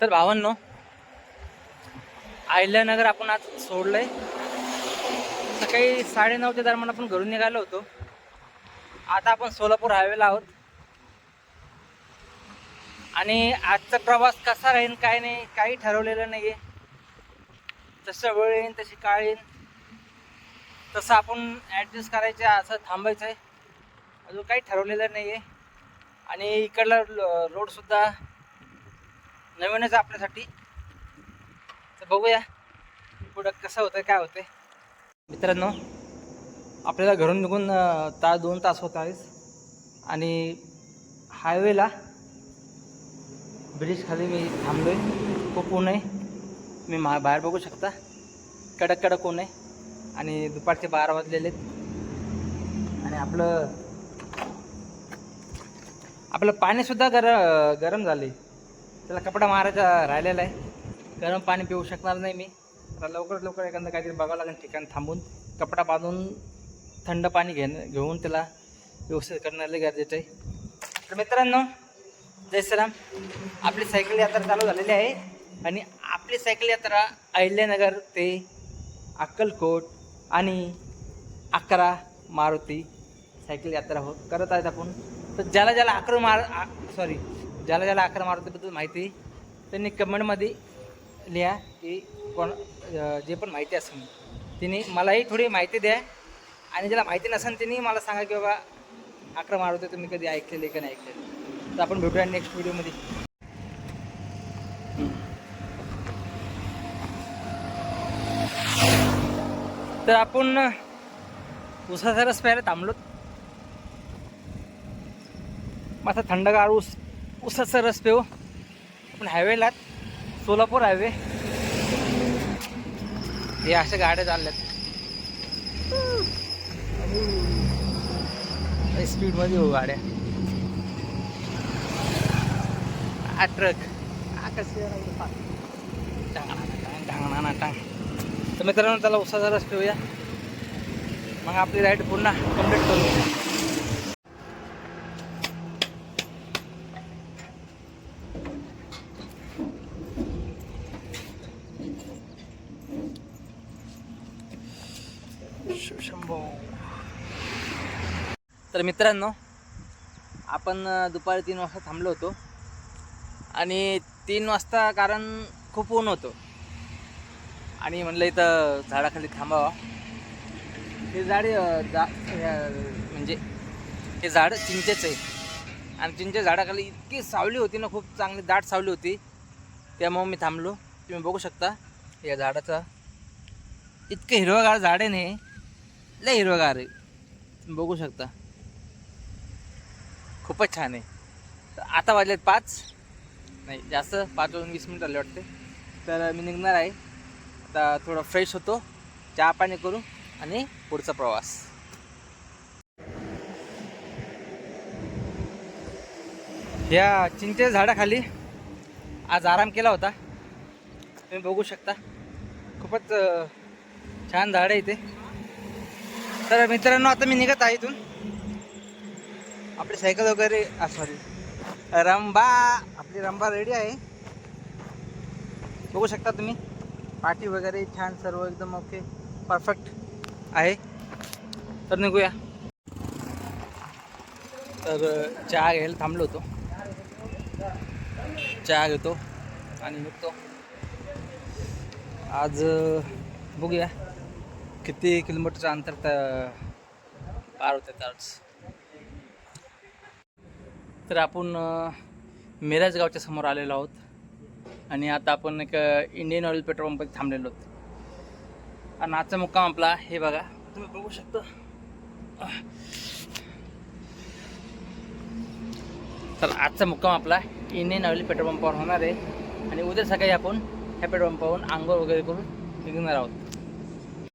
तर भावांनो आयल्यानगर आपण आज सोडलंय. सकाळी साडेनऊच्या दरम्यान आपण घरून निघालो होतो. आता आपण सोलापूर हायवेला आहोत. आणि आजचा प्रवास कसा राहील काय नाही काही ठरवलेलं नाही आहे जसं वेळ येईन तशी काळ येईन. तसं आपण ॲडजस्ट करायचं आहे, असं थांबायचं आहे अजून काही ठरवलेलं नाही आहे आणि इकडला रोडसुद्धा नवीनच आहे आपल्यासाठी. तर बघूया पुढं कसं होतं काय होतं मित्रांनो आपल्याला घरून निघून अं, तास दोन तास होत आहेस आणि हायवेला ब्रिज खाली मी थांबलो आहे खूप ऊन आहे. मी मा बाहेर बघू शकता. कडक कडक ऊन आहे. आणि दुपारचे बारा वाजलेले आहेत. आणि आपलं आपलं पाणीसुद्धा गर गरम झाले त्याला कपडा मारायचा राहिलेला आहे. गरम पाणी पिऊ शकणार नाही मी. आता लवकरात लवकर एखादं काहीतरी बघावं लागेल ठिकाण थांबून. कपडा बांधून थंड पाणी घेणं घेऊन त्याला व्यवस्थित करणं लय गरजेचं आहे. तर मित्रांनो जय श्रीराम आपली सायकल यात्रा चालू झालेली आहे आणि आपली सायकल यात्रा अहिल्यानगर ते अक्कलकोट आणि अकरा मारुती सायकल यात्रा हो करत आहेत आपण. तर ज्याला ज्याला अकरा मार सॉरी ज्याला ज्याला अकरा मारुतीबद्दल माहिती त्यांनी कमेंटमध्ये लिहा की कोण जे पण माहिती असेल. तिने मलाही थोडी माहिती द्या आणि ज्याला माहिती नसेल त्यांनी मला सांगा की बाबा अकरा मारुती तुम्ही कधी ऐकलेले का नाही ऐकलेले. तर आपण भेटूया नेक्स्ट व्हिडिओमध्ये तर आपण उसाचा रस प्यायला थांबलो मग थंडगार ऊस उसाचा रस हो आपण हायवेला सोलापूर हायवे हे अशा गाड्या चालल्यात. स्पीडमध्ये हो गाड्या हा ट्रक हा कसे टांग टांग तर मित्रांनो त्याला उसाचा रस पिऊया. मग आपली राईड पुन्हा कंप्लीट करू तर मित्रांनो आपण दुपारी तीन वाजता थांबलो होतो. आणि तीन वाजता कारण खूप ऊन होतं. आणि म्हणलं इथं झाडाखाली थांबावा. हे झाड जा म्हणजे हे झाड चिंचेच आहे. आणि चिंचे झाडाखाली इतकी सावली होती ना खूप चांगली दाट सावली होती. त्यामुळे मी थांबलो. तुम्ही बघू शकता या झाडाचा. इतकं हिरवगार झाड आहे नाही लय हिरवगार आहे. तुम्ही बघू शकता. खूपच छान आहे. तर आता वाजलेत पाच. नाही जास्त. पाच वाजून वीस मिनिट आले वाटते. तर मी निघणार आहे. आता थोडं फ्रेश होतो. चहा पाणी करू आणि पुढचा प्रवास. या चिंचे झाडाखाली आज आराम केला होता. तुम्ही बघू शकता. खूपच छान झाड आहे इथे. तर मित्रांनो आता मी निघत आहे इथून. आपली सायकल वगैरे सॉरी रंबा आपली रंबा रेडी आहे. बघू शकता तुम्ही. पाठी वगैरे छान सर्व एकदम ओके परफेक्ट आहे. तर निघूया. तर चहा घ्यायला थांबलो होतो. चहा घेतो आणि निघतो. आज बघूया. किती किलोमीटरचं अंतर पार होते आज? तर आपण मिराज गावच्या समोर आलेलो आहोत. आणि आता आपण एक इंडियन ऑइल पेट्रोल पंप थांबलेलो आहोत. आणि आजचा मुक्काम आपला हे बघा. तुम्ही बघू शकता. तर आजचा मुक्काम आपला इंडियन ऑइल पेट्रोल पंपावर होणार आहे. आणि उद्या सकाळी आपण ह्या पेट्रोल पंपावरून आंघोळ वगैरे करून निघणार आहोत.